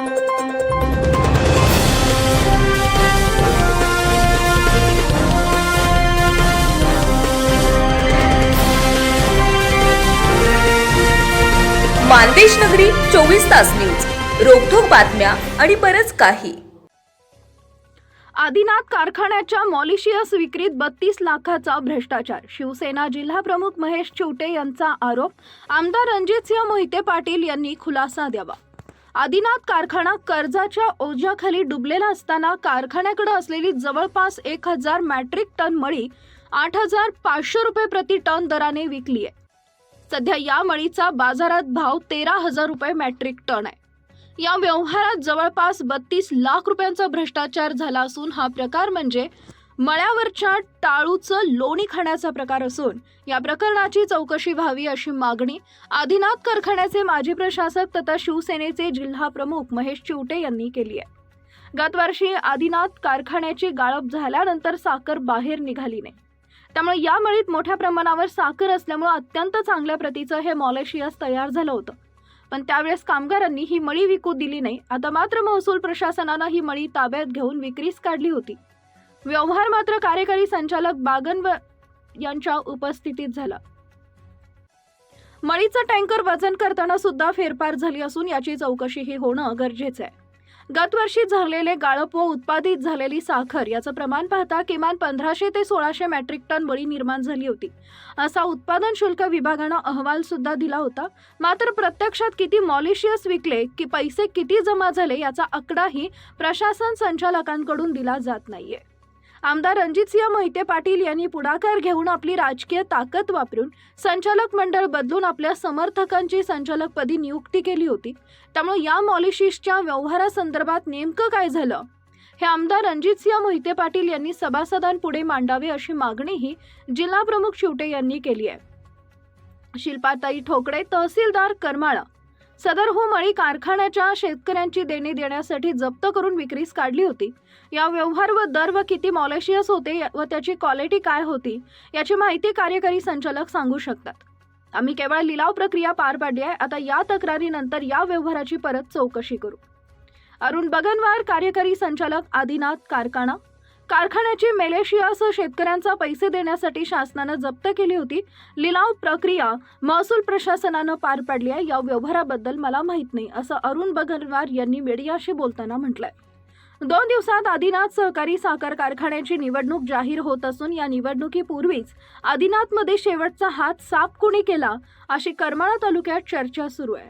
मानदेश नगरी चोवीस तास न्यूज. रोखोक बातम्या आणि बरंच काही. आदिनाथ कारखान्याच्या मॉलिशियस विक्रीत बत्तीस लाखाचा भ्रष्टाचार. शिवसेना जिल्हाप्रमुख महेश चिवटे यांचा आरोप. आमदार रणजितसिंह मोहिते पाटील यांनी खुलासा द्यावा. आदिनाथ कारखाना कर्जाच्या ओझ्याखाली डुबलेला असताना कारखान्याकडे असलेली जवळपास एक हजार मॅट्रिक टन मळी आठ हजार पाचशे रुपये प्रति टन दराने विकली आहे. सध्या या मळीचा बाजारात भाव तेरा हजार रुपये मॅट्रिक टन आहे. या व्यवहारात जवळपास बत्तीस लाख रुपयांचा भ्रष्टाचार झाला असून हा प्रकार म्हणजे मळ्यावरच्या टाळूचं लोणी खाण्याचा प्रकार असून या प्रकरणाची चौकशी व्हावी अशी मागणी आदिनाथ कारखान्याचे माजी प्रशासक तथा शिवसेनेचे जिल्हा प्रमुख महेश चिवटे यांनी केली आहे. गत वर्षी आदिनाथ कारखान्याची गाळप झाल्यानंतर साखर बाहेर निघाली नाही त्यामुळे या मळीत मोठ्या प्रमाणावर साखर असल्यामुळे अत्यंत चांगल्या प्रतीचं हे मॉलेशियस तयार झालं होतं. पण त्यावेळेस कामगारांनी ही मळी विकू दिली नाही. आता मात्र महसूल प्रशासनानं ही मळी ताब्यात घेऊन विक्रीस काढली होती. व्यवहार मात्र कार्यकारी संचालक बागन यांच्या उपस्थितीत झाला. मळीचं टँकर वजन करताना सुद्धा फेरफार झाली असून याची चौकशीही होणं गरजेचं आहे. गतवर्षी झालेले गाळप व उत्पादित झालेली साखर याचं प्रमाण पाहता किमान पंधराशे ते सोळाशे मॅट्रिक टन बळी निर्माण झाली होती. असा उत्पादन शुल्क विभागानं अहवाल सुद्धा दिला होता. मात्र प्रत्यक्षात किती मॉलिशियस विकले की पैसे किती जमा झाले याचा आकडाही प्रशासन संचालकांकडून दिला जात नाहीये. आमदार रणजितसिंह मोहिते पाटील यांनी पुढाकार घेऊन आपली राजकीय ताकद वापरून संचालक मंडळ बदलून आपल्या समर्थकांची संचालकपदी नियुक्ती केली होती. त्यामुळे या मॉलिशिसच्या व्यवहारासंदर्भात नेमकं काय झालं? हे आमदार रणजितसिंह मोहिते पाटील यांनी सभासदांपुढे मांडावे अशी मागणीही जिल्हा प्रमुख शिवटे यांनी केली आहे. शिल्पाताई ठोकळे तहसीलदार करमाळा सदर हो कारखान्याच्या शेतकऱ्यांची देणी देण्यासाठी जप्त करून विक्रीस काढली होती. या व्यवहार व दर व किती मॉलेशियस होते व त्याची क्वालिटी काय होती याची माहिती कार्यकारी संचालक सांगू शकतात. आम्ही केवळ लिलाव प्रक्रिया पार पाडली आहे आता या तक्रारीनंतर या व्यवहाराची परत चौकशी करू. अरुण बगनवार कार्यकारी संचालक आदिनाथ कारखाना. कारखान्याची मेलेशियास शेतकऱ्यांचा पैसे देण्यासाठी शासनानं जप्त केली होती. लिलाव प्रक्रिया महसूल प्रशासनानं पार पाडली आहे. या व्यवहाराबद्दल मला माहीत नाही असं अरुण बगनवार यांनी मीडियाशी बोलताना म्हटलंय. दोन दिवसात आदिनाथ सहकारी साखर कारखान्याची निवडणूक जाहीर होत असून या निवडणुकीपूर्वीच आदिनाथमध्ये शेवटचा हात साफ कोणी केला अशी करमाळा तालुक्यात चर्चा सुरू आहे.